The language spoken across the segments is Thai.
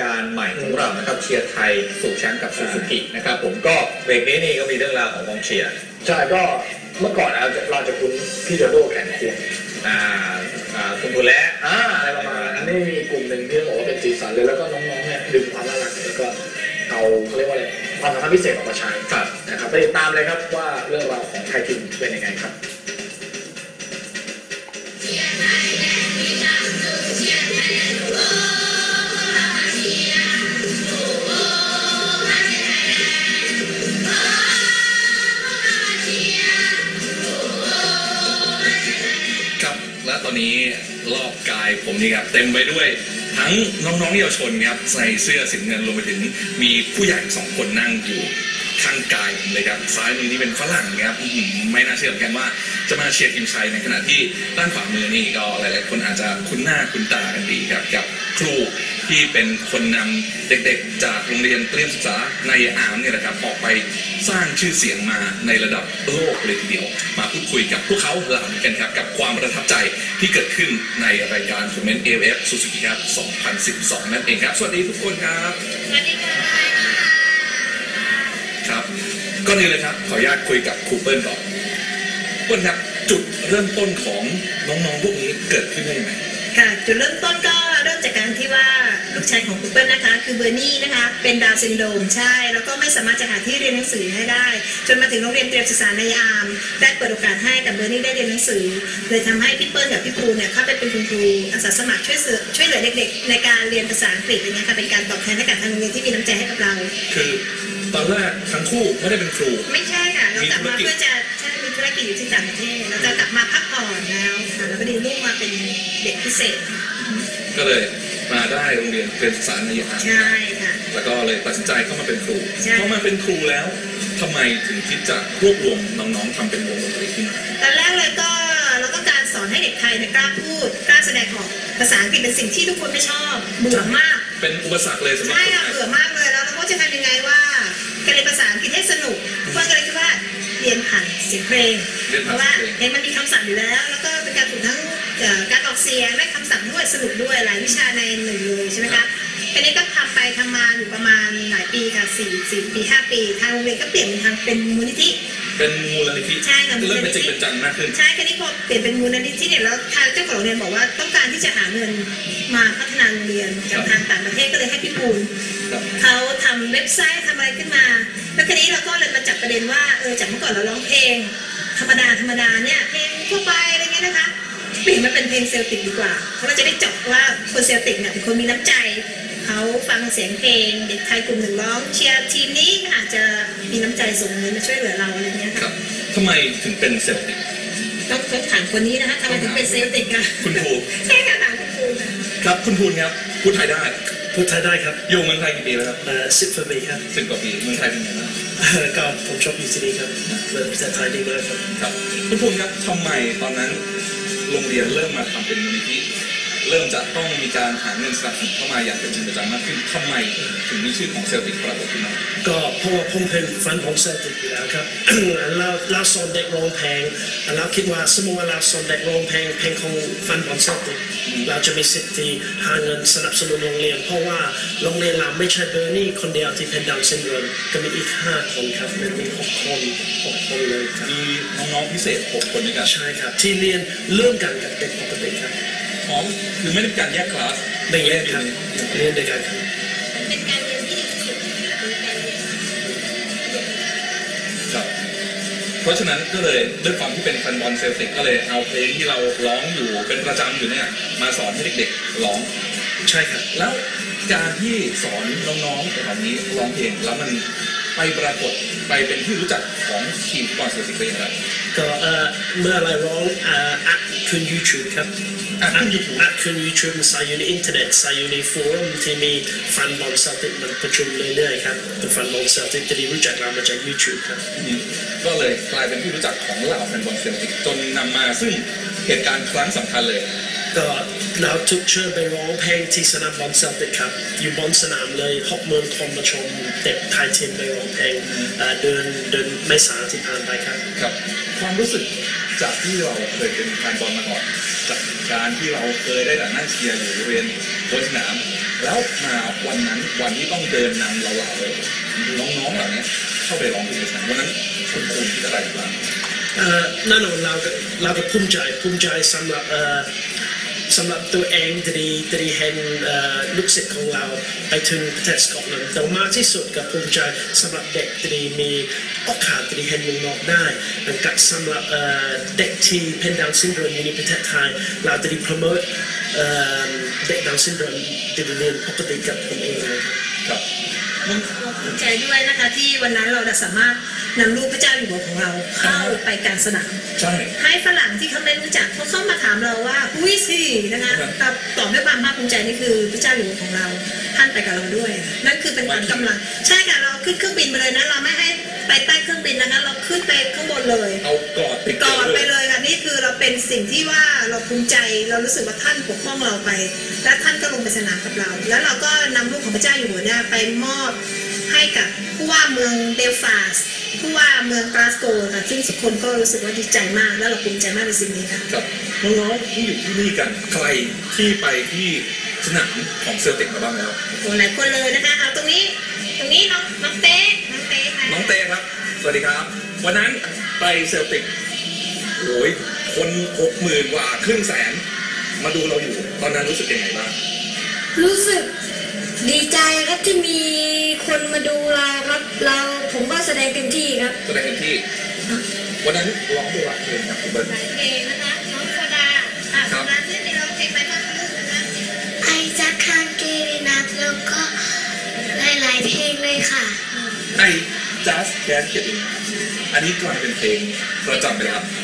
การใหม่ของเรานะครับเชียร์ไทยสู่แชมป์กับซูซูกินะครับผมก็เบรกนี้นี่ก็มีเรื่องราวของกองเชียร์ใช่ก็เมื่อก่อนเราจะเราจะคุ้นพี่โดโดแข่งควงอ่าอ่าคุณบุญและอ่าอะไรประมาณนั้นนี่มีกลุ่มหนึ่งที่ต้องบอกว่าเป็นสีสันเลยแล้วก็น้องๆเนี่ยดึงความน่ารักแล้วก็เอาเขาเรียกว่าอะไรความสามารถพิเศษออกมาใช้ครับนะครับไปติดตามเลยครับว่าเรื่องราวของไทยทีมเป็นยังไงครับครับ ผมนี่ครับเต็มไปด้วยทั้งน้องๆเยาวชนครับใส่เสื้อสีเงินรวมไปถึงมีผู้ใหญ่สองคนนั่งอยู่ข้างกายผมเลยครับซ้ายมือนี่เป็นฝรั่งครับไม่น่าเชื่อเหมือนกันว่าจะมาเชียร์ทีมชายในขณะที่ด้านขวามือนี่ก็หลายๆคนอาจจะคุ้นหน้าคุ้นตากันดีครับกับ ครูที่เป็นคนนำเด็กๆ จากโรงเรียนเตรียมศึกษาในอ่ามเนี่ยแหละครับออกไปสร้างชื่อเสียงมาในระดับโลกเลยทีเดียว มาพูดคุยกับพวกเขาเหล่านี้กันครับกับความประทับใจที่เกิดขึ้นในรายการทัวร์นาเมนต์ AFF Suzuki ครับ 2012 นั่นเองครับ สวัสดีทุกคนครับ สวัสดีค่ะครับก่อนอื่นเลยครับขออนุญาตคุยกับครูเปิ้ลก่อนเปิ้ลครับจุดเริ่มต้นของน้องๆพวกนี้เกิดขึ้นได้ยังไงค่ะจุดเริ่มต้นก็เริ่ม จากการที่ว่าลูกชายของคุณเปิ้ลนะคะ คือเบอร์นี่นะคะ เป็นดาวน์ซินโดรมใช่ แล้วก็ไม่สามารถจะหาที่เรียนหนังสือให้ได้ จนมาถึงโรงเรียนเตรียมศึกษาในอามได้เปิดโอกาสให้แต่เบอร์นี่ได้เรียนหนังสือเลยทำให้พี่เปิ้ลกับพี่ปูเนี่ยเข้าไปเป็นคุณครูอาสาสมัครช่วยเหลือช่วยเหลือเด็กๆ ในการเรียนภาษาอังกฤษอย่างเงี้ยค่ะเป็นการตอบแทนให้กับทางโรงเรียนที่มีน้ำใจให้กับเรา คือตอนแรกทั้งคู่ไม่ได้เป็นครู ไม่ใช่ค่ะเรากลับมาเพื่อจะใช่มีธุรกิจอยู่ที่ต่างประเทศเราจะกลับมาพักผ่อนแล้วค่ะแล้วก็ดีลูกมาเป็นเด็กพิเศษ ก็เลยมาได้โรงเรียนเตรียมศึกษาในอ่ามใช่ค่ะ แล้วก็เลยตัดสินใจเข้ามาเป็นครูใช่ พอมาเป็นครูแล้วทำไมถึงคิดจะรวบรวมน้องๆทำเป็นวงดนตรีขึ้นมา ตอนแรกเลยก็เราต้องการสอนให้เด็กไทยเนี่ยกล้าพูดกล้าแสดงออกภาษาอังกฤษเป็นสิ่งที่ทุกคนไม่ชอบเบื่อมาก เป็นอุปสรรคเลยสำหรับใช่คนค่ะไทย เบื่อมากเลยแล้วเราก็จะทำยังไงว่าการเรียนภาษาอังกฤษให้สนุกเพื่อนก็เลยคิดว่าเรียนผ่านเสียงเพลงเรียนเพผ่านราะว่าเสียงเพลงเห็นมันมีคำศัพท์อยู่แล้ว แล้วก็ เป็นการฝึกทั้งเอ่อการออกเสียงได้คำศัพท์ด้วยสนุกด้วยหลายวิชาในหนึ่งเลยใช่ไหมคะทีนี้ก็ทำไปทำมาอยู่ประมาณหลายปีค่ะสี่สี่ปีห้าปี ทางโรงเรียนก็เปลี่ยนเป็นทางเป็นมูลนิธิเป็นมูลนิธิใช่ค่ะก็เริ่มมูลนิเป็นธิจริงเป็นจังมากขึ้นใช่แค่นี้พอเปลี่ยนเป็นมูลนิธิเนี่ยแล้วทางเจ้าของโรงเรียนบอกว่าต้องการที่จะหาเงินมาพัฒนาโรงเรียนจากทางต่างประเทศก็เลยให้พี่ปูนครับเขาทำเว็บไซต์ทำอะไรขึ้นมา แล้วทีนี้เราก็เลยมาจับประเด็นว่าเออจากเมื่อก่อนเราร้องเพลง ธรรมดาธรรมดาเนี่ยเพลงทั่วไปอะไร เงี้ยนะคะเปลี่ยนมาเป็นเพลงเซลติกดีกว่า เพราะเราจะได้จบว่าคนเซลติกเนี่ยเป็นคนมีน้ำใจ เขาฟังเสียงเพลงเด็กไทยกลุ่มหนึ่งร้องเชียร์ทีมนี้อาจจะมีน้ำใจส่งเงินมาช่วยเหลือเราอะไรเงี้ยครัค่ะบทำไมถึงเป็นเซลติก ต้องต้องถามคนนี้นะคะทำไมถึงเป็นเซลติกอะคุณครู ใช่ค่ะถามคุณครูค่ะ ครับคุณพูนครับพูดไทยได้พูดไทยได้ครับอยู่เมืองไทยกี่ปีแล้วครับเอ่อสิบปีครับสิบกว่าปีเมืองไทยเป็นไงบ้าง ก็ผมชอบอยู่ที่นี่ครับเรียนภาษาไทยดีมากครับ ครับคุณพูนครับทำไมตอนนั้นโรงเรียนเริ่มมาทำเป็นมูลนิธิ เริ่มจะต้องมีการหาเงินสนับสนุนเข้ามาอย่างเป็นจริงเป็นจังมากขึ้นทำไมถึงมีชื่อของเซลติกปรากฏขึ้นมาก็เพราะว่าผมเป็นแฟนของเซลติกอยู่แล้วครับเราเราสอนเด็กร้องเพลงเราคิดว่าสมมติว่าเราสอนเด็กร้องเพลงเพลงของแฟนของเซลติกเราจะมีสิทธิ์ที่หาเงินสนับสนุนโรงเรียน เพราะว่าโรงเรียนเราไม่ใช่เบอร์นี่คนเดียวที่เป็นดาวน์ซินโดรมก็มีอีกห้าคนครับมันมีหกคนหกคนเลยครับมีน้องๆพิเศษหกคนด้วยกันใช่ครับที่เรียนเรื่องกันกับเด็กปกติครับ พร้อมคือไม่ได้มีการแยกคลาสไม่แยกครับเรียนด้วยกันครับเป็นการเรียนที่ดีที่สุดคือการเรียนครับเพราะฉะนั้นก็เลยด้วยความที่เป็นแฟนบอลเซลติกก็เลยเอาเพลงที่เราร้องอยู่เป็นประจำอยู่เนี่ยมาสอนให้เด็กๆร้องใช่ครับแล้วการที่สอนน้องๆเหล่านี้ร้องเพลงแล้วมัน ไปปรากฏไปเป็นที่รู้จักของทีมฟุตบอลเซลติกได้อย่างไรก็เอ่อเมื่อไรร้องเอ่ออัดขึ้น YouTube ครับอัดขึ้น YouTube อัดขึ้น YouTube ใส่อยู่ในอินเทอร์เน็ตใส่อยู่ในโฟรัมที่มีแฟนบอลเซลติกมันประชุมเรื่อยๆครับเป็นแฟนบอลเซลติกจะได้รู้จักเรามาจาก YouTube ครับก็เลยกลายเป็นที่รู้จักของเหล่าแฟนบอลเซลติกจนนำมาซึ่งเหตุการณ์ครั้งสำคัญเลย ก็เราทุกเชิญไปร้องเพลงที่สนามบอลเซลติกครับ อยู่บนสนามเลยหกหมื่นคนมาชมเด็กไทยทีมไปร้องเพลงเอ่อเดือนเดือนเมษาที่ผ่านไปครับครับ ความรู้สึกจากที่เราเคยเป็นแฟนบอลมาก่อนจากการที่เราเคยได้แต่นั่งเชียร์อยู่บริเวณบนสนาม แล้วมาวันนั้นวันที่ต้องเดินนำเราเราๆน้องๆเหล่านี้เข้าไปร้องเพลงกันวันนั้นคุณครูคิดอะไรบ้างเอ่อแน่นอนเราก็เราก็ภูมิใจภูมิใจสำหรับเอ่อ สำหรับตัวเองที่ได้ที่ได้เห็นลูกศิษย์ของเราไปถึงประเทศสกอตแลนด์แต่มากที่สุดก็ภูมิใจสำหรับเด็กที่ได้มีโอกาสที่ได้เห็นเมืองนอกได้และก็สำหรับเด็กที่เป็นดาวซินโดรมอยู่ในประเทศไทยเราจะได้โปรโมทเด็กดาวซินโดรมที่ได้เรียนปกติกับผมเองเลยครับครับ ภูมิใจด้วยนะคะที่วันนั้นเราจะสามารถนำรูปพระเจ้าอยู่หัวของเราเข้าไปกลางสนามใช่ให้ฝรั่งที่เขาไม่รู้จักเขาเข้ามาถามเราว่าอุ้ยสินะคะครับตอบตอบด้วยความภาคภูมิใจนี่คือพระเจ้าอยู่หัวของเราท่านไปกับเราด้วย นั่นคือเป็นขวัญกำลัง ใช่ค่ะเราขึ้นเครื่องบินไปเลยนะเราไม่ให้ไปใต้เครื่องบินนะคะเราขึ้นไปข้างบนเลยเอากอดติดกอดไปเลยเลยค่ะ นี่คือเราเป็นสิ่งที่ว่าเราภูมิใจเรารู้สึกว่าท่านปกป้องเราไป และท่านก็ลงไปสนามกับเรา แล้วเราก็นำรูปของพระเจ้าอยู่หัวเนี่ยไปมอบให้กับผู้ว่าเมืองเบลฟาสต์ผู้ว่าเมืองกลาสโกว์ค่ะซึ่งทุกคนก็รู้สึกว่าดีใจมาก และเราภูมิใจมากในสิ่งนี้ค่ะกับน้องๆที่อยู่ที่นี่กันใครที่ไปที่สนามของเซลติกมาบ้างแล้วโอ้หลายคนเลยนะคะเอาตรงนี้ตรงนี้น้องน้องเต้น้องเต้ค่ะน้องเต้ครับ สวัสดีครับ วันนั้นไปเซลติก โอ้ยคนหกหมื่นกว่าครึ่งแสน มาดูเราอยู่ ตอนนั้นรู้สึกยังไงบ้างรู้สึกดีใจครับที่มีคนมาดูเราครับเราผมก็แสดงเต็มที่ครับ แสดงเต็มที่ วันนั้นร้องด้วยเพลงครับคุณเบิร์ตหลายเพลงนะคะน้องโซดาอะคโซรับดาที่มีร้องเพลงไปบ้างคะลูกนะคะไอจักคานเกรีนับแล้วก็หลายๆเพลงเลยค่ะไอ้ just can't get enough อันนี้กลายเป็นเพลงประจำไปแล้วก็เริ่ม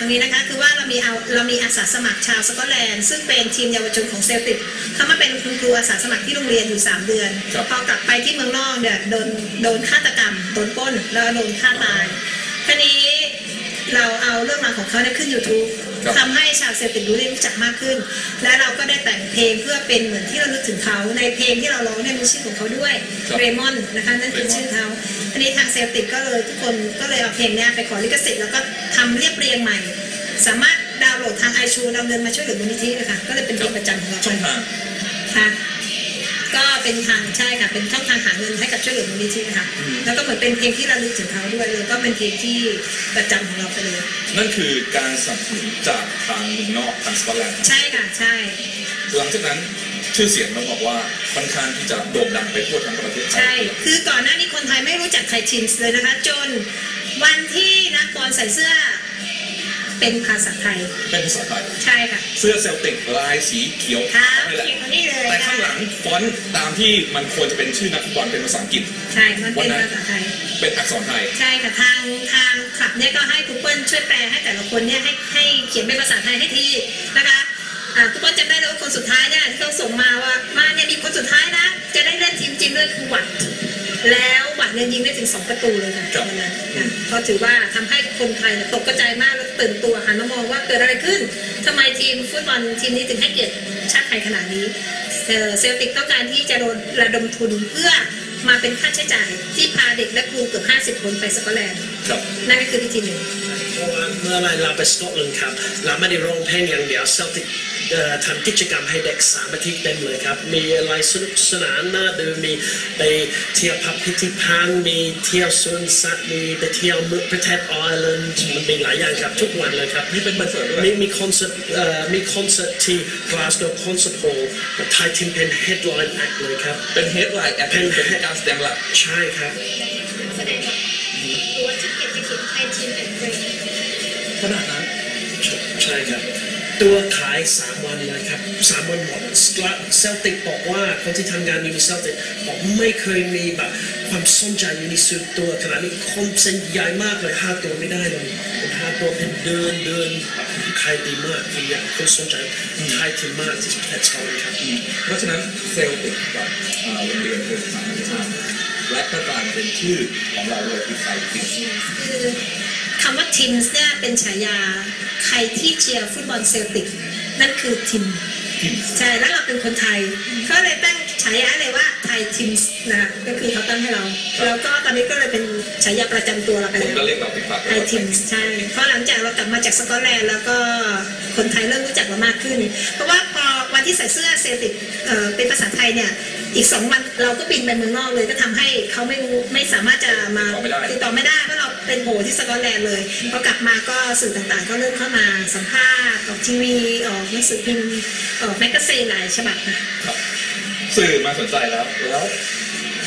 ต้นจากตรงนี้นะคะคือว่าเรามีเอาเรามีอาสาสมัครชาวสกอตแลนด์ซึ่งเป็นทีมเยาวชนของเซลติกเขามาเป็นคุณครูอาสาสมัครที่โรงเรียนอยู่ 3 เดือนครับพอกลับไปที่เมืองนอกเนี่ยโดนโดนฆาตกรรมโดนปล้นแล้วโดนฆ่าตายทีนี้เราเอาเรื่องราวของเขาเนี่ยขึ้น YouTube ครับทำให้ชาวเซลติกรู้เรื่องรู้จักมากขึ้น และเราก็ได้แต่งเพลงเพื่อเป็นเหมือนที่เราลึกถึงเขาในเพลงที่เราร้องเนี่ยมีชื่อของเขาด้วยครับเรมอนนะคะนั่นคือชื่อเขา อันนี้ทางเซลติกก็เลยทุกคนก็เลยเอาเพลงเนี้ยไปขอลิขสิทธิ์แล้วก็ทำเรียบเรียงใหม่ สามารถดาวน์โหลดทางไอชูดาวน์เงินมาช่วยเหลือมูลนิธิเลยค่ะก็เลยเป็นเพลงประจำของเราช่องทางค่ะก็เป็นทางใช่ค่ะเป็นช่องทางหาเงินให้กับช่วยเหลือมูลนิธินะคะแล้วก็เหมือนเป็นเพลงที่ระลึกถึงเขาด้วยเลยก็เป็นเพลงที่ประจำของเราไปเลยนั่นคือการสนับสนุนจากทางเมืองนอกทางสกอตแลนด์ใช่ค่ะใช่ หลังจากนั้น ชื่อเสียงต้องบอกว่าค่อนข้างที่จะโด่งดังไปทั่วทั้งประเทศไทย ใช่ คือก่อนหน้านี้คนไทยไม่รู้จักไทยทิมส์เลยนะคะ จนวันที่นักบอลใส่เสื้อ เป็นภาษาไทย เป็นภาษาไทย ใช่ค่ะ เสื้อเซลติกลายสีเขียวขาวนี่แหละเขียวนี่เลยแต่ข้างหลังฟอนต์ตามที่มันควรจะเป็นชื่อนักฟุตบอลเป็นภาษาอังกฤษ ใช่ มันเป็นภาษาไทย เป็นอักษรไทย ใช่ค่ะ ทางทางคลับเนี่ยก็ให้คุณเปิ้ลช่วยแปลให้แต่ละคนเนี่ยให้ให้เขียนเป็นภาษาไทยให้ทีนะคะอ่าคุณเปิ้ลจำได้เลยว่า คนสุดท้ายเนี่ยที่เขาส่งมาว่ามาเนี่ยมีคนสุดท้ายนะ จะได้เล่นทีมจริงด้วยคือหวัด แล้วหวัดเนี่ยยิงได้ถึงสองประตูเลยค่ะครับวันนั้นค่ะก็ถือว่าทำให้คนไทยเนี่ยตกกระจายมากแล้วตื่นตัวหันมามองว่าเกิดอะไรขึ้นทำไมทีมฟุตบอลทีมนี้ถึงให้เกียรติชาติไทยขนาดนี้เอ่อเซลติกต้องการที่จะระดมทุนเพื่อมาเป็นค่าใช้จ่ายที่พาเด็กและครูเกือบ50 คนไปสกอตแลนด์ครับนั่นก็คือวิธีหนึ่ง เพราะว่าเมื่อไรเราไปสกอตแลนด์ครับเราไม่ได้ร้องเพลงอย่างเดียวเซลติกทำกิจกรรมให้เด็กสามอาทิตย์เต็มเลยครับ มีอะไรสนุกสนานน่าดูมีไปเที่ยวพับพิธีพันธ์มีเที่ยวสวนสัตว์มีไปเที่ยวเมืองประเทศไอร์แลนด์มันมีหลายอย่างครับทุกวันเลยครับนี่เป็นคอนเสิร์ตด้วยมีมีคอนเสิร์ตเอ่อมีคอนเสิร์ตที่ Glasgow Concert Hall ไทยทีมเป็น headline act เลยครับ เป็นเฮดไลน์แอดเป็นเป็นการแสดงหลักใช่ครับแสดงว่าตัวที่เกียรติเขียนไทยทีมเป็นเฟรน ขนาดนั้นใช่ครับ ตัวขาย 3 วันเลยครับ 3 วันหมดเซลติกบอกว่าคนที่ทำงานอยู่ในเซลติกบอกไม่เคยมีแบบความสนใจอยู่ในสุดตัวขนาดนี้คนเซ็นใหญ่มากเลยห้าตัวไม่ได้เลยเป็นห้าตัวเป็นเดินเดินแบบขายดีมากคนอยากคนสนใจไทยทีมมากที่ประเทศสกอตแลนด์ครับเพราะฉะนั้นเซลติกกับอ่าโรงเรียนเป็นสามชาติและก็กลายมาเป็นชื่อของเราเลยคือไทยทิมคือคำว่าทีมส์เนี่ยเป็นฉายาใครที่เชียร์ฟุตบอลเซลติกนั่นคือทีมทิมใช่แล้วเราเป็นคนไทยก็เลยตั้งฉายาเลยว่าไทยทีมส์นะคะก็คือเขาตั้งให้เราแล้วก็ตอนนี้ก็เลยเป็นฉายาประจำตัวเราไปคนแล้วก็เรียกเราติดปากไทยทีมส์ใช่เพราะหลังจากเรากลับมาจากสกอตแลนด์แล้วก็คนไทยเริ่มรู้จักเรามากขึ้น เพราะว่าพอวันวันที่ใส่เสื้อเซลติกเอ่อเป็นภาษาไทยเนี่ยอีกสองวันเราก็บินไปเมืองนอกเลยก็ทำให้เขาไม่รู้ไม่สามารถจะมาติดต่อไม่ได้ติดต่อไม่ได้เพราะ เราเป็นโผที่สกอตแลนด์เลยพอกลับมาก็สื่อต่างๆ ก็เริ่มเข้ามาสัมภาษณ์ออกทีวีออกหนังสือพิมพ์ออกแมกกาซีนหลายฉบับค่ะครับสื่อมาสนใจแล้วแล้ว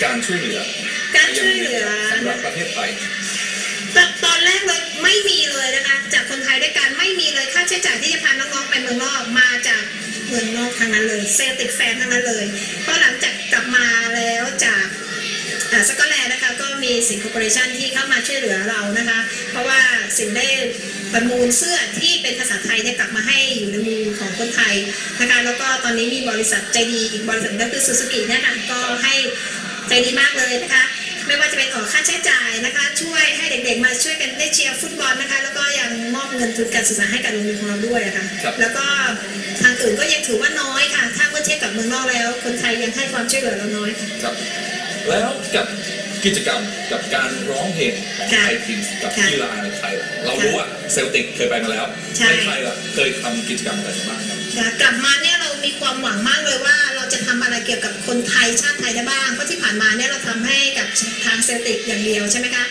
การช่วยเหลือ การช่วยเหลือสำหรับประเทศไทยตตอนแรกเลยไม่มีเลยนะคะ จากคนไทยด้วยกันไม่มีเลยค่าใช้จ่ายที่จะพาน้องๆไปเมืองนอกมาจากเมืองนอกทั้งนั้นเลยเซลติกแฟนทั้งนั้นเลยเพราะหลังจากกลับมาแล้วจากอ่าสกอตแลนด์นะคะก็ มีสิงคโปร์ชันที่เข้ามาช่วยเหลือเรานะคะ เพราะว่าสิงได้ประมูลเสื้อที่เป็นภาษาไทยเนี่ยกลับมาให้อยู่ในมือของคนไทยนะคะแล้วก็ตอนนี้มีบริษัทใจดีอีกบริษัทก็คือซูซูกิเนี่ยค่ะก็ให้ใจดีมากเลยนะคะไม่ว่าจะเป็นออกค่าใช้จ่ายนะคะ ช่วยให้เด็กๆมาช่วยกันได้เชียร์ฟุตบอลนะคะ แล้วก็ยังมอบเงินทุนการศึกษาให้กับโรงเรียนของเราด้วยอะค่ะครับแล้วก็ทางอื่นก็ยังถือว่าน้อยค่ะ ถ้าเมื่อเทียบกับเมืองนอกแล้ว คนไทยยังให้ความช่วยเหลือเราน้อยค่ะครับแล้วกับ กิจกรรมกับการร้องเพลงของค่ะไทยทีมกับค่ะกีฬาในไทย เรารู้ว่าเซลติกเคยไปมาแล้วใช่ในไทยล่ะเคยทำกิจกรรมอะไรบ้างครับค่ะกลับมาเนี่ยเรามีความหวังมากเลยว่าเราจะทำอะไรเกี่ยวกับคนไทยชาติไทยได้บ้างเพราะที่ผ่านมาเนี่ยเราทำให้กับทางเซลติกอย่างเดียวใช่ไหมคะ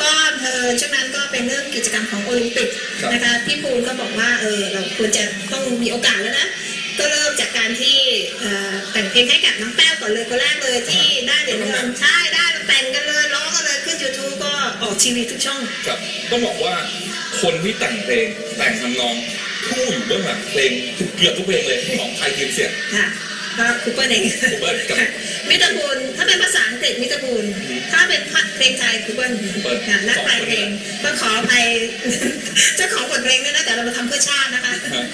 ก็เธอช่วงนั้นก็เป็นเรื่องกิจกรรมของโอลิมปิกครับนะคะพี่ภูลก็บอกว่าเออเราควรจะต้องมีโอกาสแล้วนะก็เริ่มจากการที่เอ่อแต่งเพลงให้กับน้องแป้วก่อนเลยคนแรกเลยที่ได้เหรียญเงินใช่ได้เราแต่ง กันเลยร้องกันเลยขึ้น YouTube ก็ออกทีวีทุกช่อง ครับต้องบอกว่าคนที่แต่งเพลงแต่งทำนองผู้อยู่เบื้องหลังเพลงเกือบทุกเพลงเลยของไทยทีมเสียง ค่ะก็คูเปอร์เองคูเปอร์กับค่ะมิตรบูลถ้าเป็นภาษาอังกฤษมิตรบูลถ้าเป็นเพลงไทยคูเปอร์คูเปอร์ ค่ะนักแปลเพลงสองคนก็ขอไปเจ้าของบทเพลงด้วยนะแต่เรามาทำเพื่อชาตินะคะ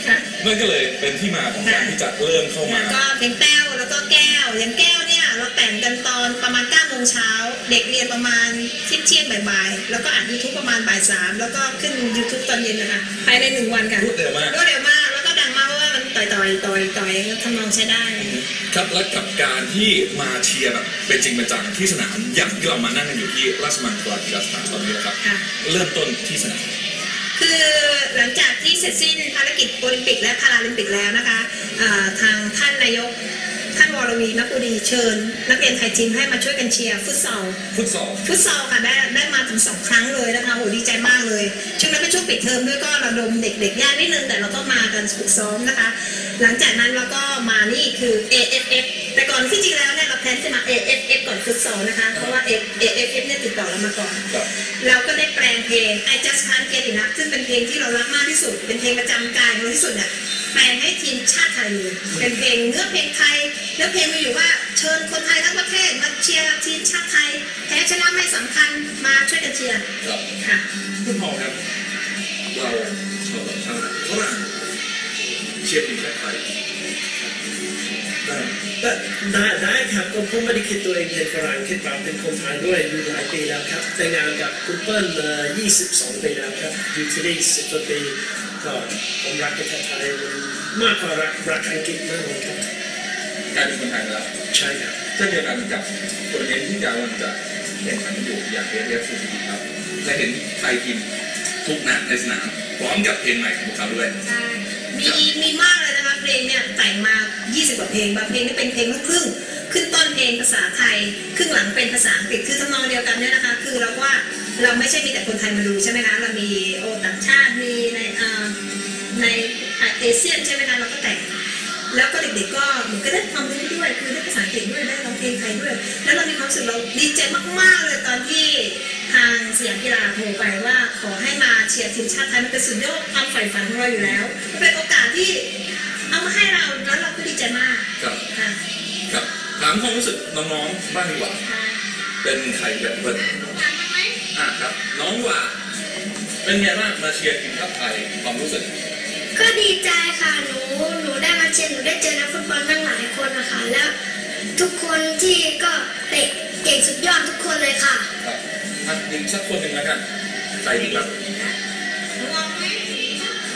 ค่ะ นั่นก็เลยเป็นที่มาของการที่จะเริ่มเข้ามา แล้วก็เพลงแป้วแล้วก็แก้วอย่างแก้วเนี่ยเรา แต่งกันตอนประมาณ9โมงเช้า เด็กเรียนประมาณเที่ยงเที่ยงๆบ่ายๆ แล้วก็อัดยูทูบประมาณบ่ายสามแล้วก็ขึ้น YouTube ตอนเย็นนะคะภายในหนึ่งวันค่ะรวดเร็วมาก รวดเร็วมาก แล้วก็ดังมากเพราะว่ามันต่อยต่อยต่อยต่อยทำนองใช้ได้ ครับและกับการที่มาเชียร์แบบเป็นจริงเป็นจังที่สนามอย่างที่เรามานั่งกันอยู่ที่ราชมังคลากีฬาสถานตอนนี้นะครับ ค่ะ เริ่มต้นที่สนามคือหลังจากที่เสร็จสิ้นภารกิจโอลิมปิกและพาราลิมปิกแล้วนะคะเอ่อทางท่านนายก ท่านวรวีนักบุรีเชิญ นักเรียนไทยทีมให้มาช่วยกันเชียร์ฟุตซอลฟุตซอลฟุตซอลค่ะได้ได้มาถึงสองครั้งเลยนะคะโหดีใจมากเลยช่วงนั้นเป็นช่วงปิดเทอมด้วยก็ระดมเด็กๆยากนิดนึงแต่เราก็มากันฝึกซ้อมนะคะ หลังจากนั้นเราก็มานี่คือ AFF แต่ก่อนที่จริงแล้วเนี่ยเราแพลนจะมา AFF ก่อนฟุตซอลนะคะเพราะว่า AFF เนี่ยติดต่อเรามาก่อนครับเราก็ได้แปลงเพลง I Just Can't Get Enough ซึ่งเป็นเพลงที่เรารักมากที่สุดเป็นเพลงประจำกายของเราที่สุดเนี่ยแปลงให้ทีมชาติไทยเลยเป็นเพลงเนื้อเพลงไทยเนื้อเพลงมีอยู่ว่าเชิญคนไทยทั้งประเทศมาเชียร์ทีมชาติไทยแพ้ชนะไม่สำคัญมาช่วยกันเชียร์ครับค่ะคุณพ่อครับเราชาวชาวฝรั่งเชียร์ทีมชาติไทยได้ก็ได้ได้ครับก็ผมไม่ได้คิดตัวเองเป็นฝรั่งคิดว่าเป็นคนไทยด้วยอยู่หลายปีแล้วครับแต่งงานกับคุณเปิ้ลมา22 ปีแล้วครับอยู่ที่นี่10กว่าปีก็ผมรักประเทศไทย มากกว่ารักรักอังกฤษมากเลยครับกลายเป็นคนไทยแล้วใช่ครับเช่นเดียวกันกับตัวเองที่กำลังจะแข่งขันอยู่อย่างเอเอฟซูซูกิครับจะเห็นไทยทีมทุกนัดในสนามพร้อมกับเพลงใหม่ของเขาด้วยใช่มีมีมากเลยนะคะเพลงเนี่ยแต่งมา 20 กว่าเพลงบางเพลงนี่เป็นเพลงลูกครึ่งขึ้นต้นเพลงภาษาไทยครึ่งหลังเป็นภาษาอังกฤษคือทำนองเดียวกันเนี่ยนะคะ คือเราว่าเราไม่ใช่มีแต่คนไทยมาดูใช่ไหมคะเรามีโอต่างชาติมีในใน เอเชียนใช่ไหมคะเราก็แต่ง แล้วก็เด็กๆก็เหมือนก็ได้ความรู้ด้วยคือได้ภาษาอังกฤษด้วยได้ร้องเพลงไทยด้วย แล้วเรามีความรู้สึกเราดีใจมากๆเลยตอนที่ทางสยามกีฬาโทรไปว่าขอให้มาเชียร์ทีมชาติไทยมันเป็นสุดยอดความใฝ่ฝันของเราอยู่แล้วมันเป็นโอกาสที่เอามาให้เราแล้วเราก็ดีใจมากครับค่ะครับถามความรู้สึกน้องๆบ้างดีกว่า เป็นใครแบบเปิดอะครับ น้องหว่า เป็นไงบ้างมาเชียร์ทีมชาติไทยความรู้สึก ก็ดีใจค่ะหนูหนูได้มาเชียร์หนูได้เจอนักฟุตบอลตั้งหลายคนนะคะแล้วทุกคนที่ก็เตะเก่งสุดยอดทุกคนเลยค่ะครับอะดึงสักคนหนึ่งแล้วกันใครดีครับ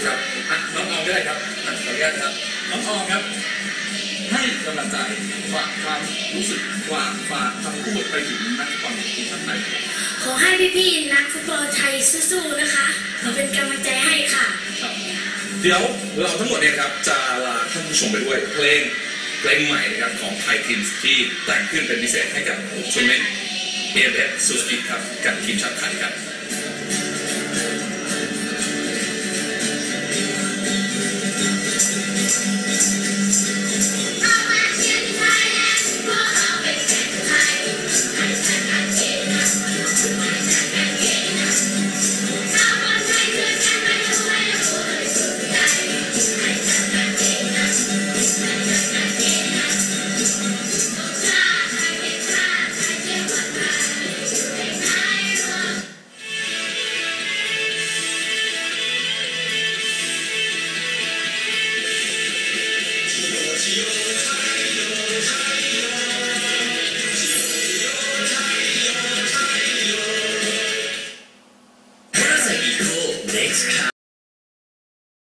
ครับอะน้องออมก็ได้ครับอะขออนุญาตครับน้องออมครับ ให้กำลังใจฝากความรู้สึกฝากฝากคำพูดไปถึงนักฟุตบอลทีมชาติไทยครับ ขอให้พี่ๆนักฟุตบอลไทยสู้ๆนะคะขอเป็นกำลังใจให้ค่ะ ครับ เดี๋ยวเราทั้งหมดเนี่ยครับจะลาท่านผู้ชมไปด้วยเพลงเพลงใหม่นะครับของไทยทีมที่แต่งขึ้นเป็นพิเศษให้กับทัวร์นาเมนเอเบสซูสกิครับกับทีมชาติไทยครับ